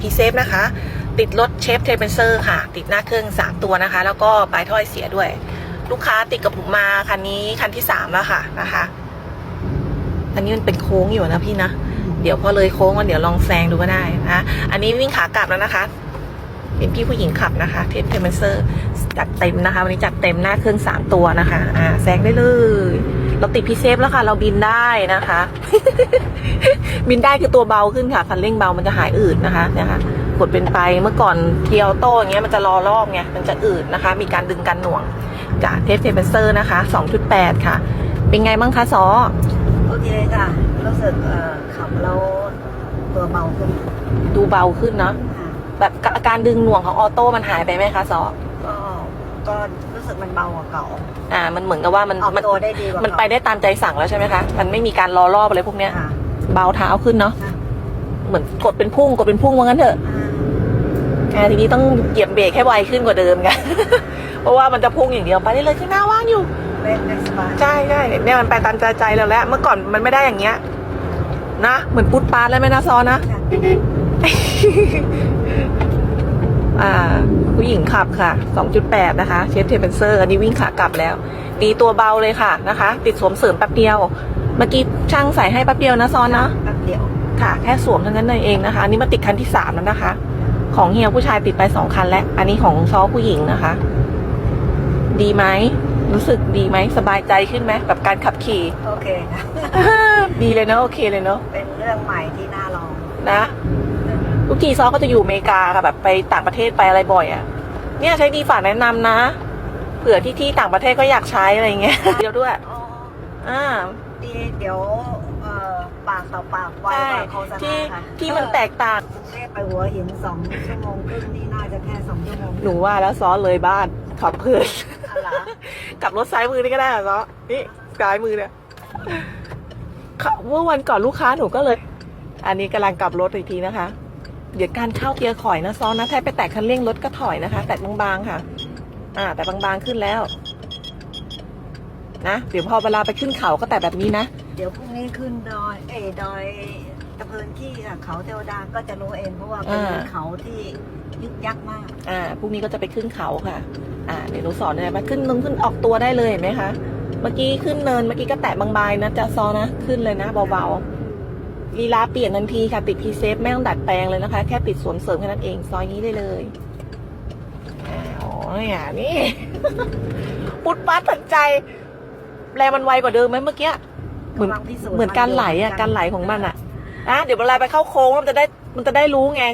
พีเซฟนะคะ ติดรถเชฟเทเบนเซอร์ค่ะ ติดหน้าเครื่อง 3 ตัวนะคะ แล้วก็ปลายถ้อยเสียด้วย ลูกค้าติดกับผมมาคันนี้คันที่ 3 แล้วค่ะนะคะอันนี้มันเป็นโค้งอยู่นะพี่นะ เดี๋ยวพอเลยโค้งมันเดี๋ยวลองแซงดูก็ได้นะอันนี้วิ่งขากลับแล้วนะคะเป็นพี่ผู้หญิงขับนะคะเทปเทมเซอร์จัดเต็มนะคะ วันนี้จัดเต็มหน้าเครื่องสามตัวนะคะ อ่าแซงได้เลย เราติดพีเซฟแล้วค่ะ เราบินได้นะคะ บินได้คือตัวเบาขึ้นค่ะคันเร่งเบามันจะหายอืดนะคะเนี่ยค่ะกดเป็นไปเมื่อก่อนเกียวโต้อย่างเงี้ยมันจะรอรอบไงมันจะอืดนะคะ มีการดึงกันหน่วงจากเทปเทมเซอร์นะคะ 2.8 ค่ะ เป็นไงบ้างคะซอโอเคค่ะ รู้สึกเอ่อขับแล้วตัวเบาขึ้น ดูเบาขึ้นเนาะค่ะแบบอาการดึงหน่วงของออโต้มันหายไปไหมคะซอก็ ก็รู้สึกมันเบากว่าเก่า อ่า มันเหมือนกับว่ามันออกมันตัวได้ดีกว่ามันไปได้ตามใจสั่งแล้วใช่ไหมคะ มันไม่มีการรอรอบอะไรพวกเนี้ย ค่ะเบาเท้าขึ้นเนาะ ค่ะเหมือนกดเป็นพุ่งกดเป็นพุ่งว่างั้นเถอะอ่า อ่าทีนี้ต้องเหยียบเบรกให้ไวขึ้นกว่าเดิมกัน เพราะว่ามันจะพุ่งอย่างเดียวไปได้เลยข้างหน้าว่างอยู่ เล่นได้สบายใช่ใช่เนี่ยมันไปตามใจใจเราแล้ว เมื่อก่อนมันไม่ได้อย่างเงี้ย นะ เหมือนปุ๊ดปาดแล้วไหมนะซอนะ ค่ะอ่า ผู้หญิงขับค่ะ 2.8 นะคะ เชฟเทเบนเซอร์ อันนี้วิ่งขากลับแล้วดีตัวเบาเลยค่ะนะคะ ติดสวมเสริมแป๊บเดียว เมื่อกี้ช่างใส่ให้แป๊บเดียวนะซอนนะแป๊บเดียวค่ะ แค่สวมเท่านั้นเองนะคะอันนี้มาติดคันที่สามแล้วนะคะ ของเฮียผู้ชายติดไปสองคันแล้ว อันนี้ของซอผู้หญิงนะคะ ดีไหมรู้สึกดีไหมสบายใจขึ้นไหมกับการขับขี่ โอเคค่ะดีเลยเนอะโอเคเลยเนอะเป็นเรื่องใหม่ที่น่าลองนะ ทุกทีซอก็จะอยู่อเมริกาค่ะแบบไปต่างประเทศไปอะไรบ่อยอะ่ะ เนี่ยใช้ดีฝากแนะนำนะเผื่อที่ที่ต่างประเทศก็อยากใช้อะไรเงี้ยเดียวด้วยอ๋ออ่าดีเดี๋ยวเอ่อปากต่อปากไวใช่กว่าโฆษณาที่ค่ะที่มันแตกต่างกรุงเทพไปหัวหินสองชั่วโมงครึ่งนี่น่าจะแค่สองชั่วโมงหนูว่าแล้วซอเลยบ้านขับเพลินอะไรกลับรถซ้ายมือนี่ก็ได้เหรอซอนี่ซ้ายมือเนี่ยค่ะเมื่อวันก่อนลูกค้าหนูก็เลย อันนี้กำลังกลับรถอีกทีนะคะ เดี๋ยวการเข้าเกียร์ถอยนะซอนะถ้าไปแตะคันเร่งรถก็ถอยนะคะ แตะบางๆค่ะ อ่า แต่บางๆขึ้นแล้ว นะเดี๋ยวพอเวลาไปขึ้นเขาก็แตะแบบนี้นะเดี๋ยวพรุ่งนี้ขึ้นดอย เอยดอยตะเพินที่ค่ะเขาเทวดาก็จะรู้เองเพราะว่าเป็นอ่าเขาที่ยึกยักมาก อ่าพรุ่งนี้ก็จะไปขึ้นเขาค่ะ อ่าเดี๋ยวหนูสอนเลยนะขึ้นลงขึ้นออกตัวได้เลยเห็นไหมคะ เมื่อกี้ขึ้นเนินเมื่อกี้ก็แตะบางๆนะจะซอนะขึ้นเลยนะเบาๆ ลีลาเปลี่ยนทันทีค่ะ ติดพีเซฟไม่ต้องดัดแปลงเลยนะคะ แค่ปิดสวมเสริมแค่นั้นเอง ซอยนี้ได้เลยอ่าอ๋อเนี่ยนี่ ปุดปัดตัดใจ แรงมันไวกว่าเดิมไหมเมื่อกี้เหมือนกำลังพิสูจน์เหมือนการไหลอะการไหลของมันอะอะเดี๋ยวเวลาไปเข้าโค้งมันจะได้มันจะได้รู้ไง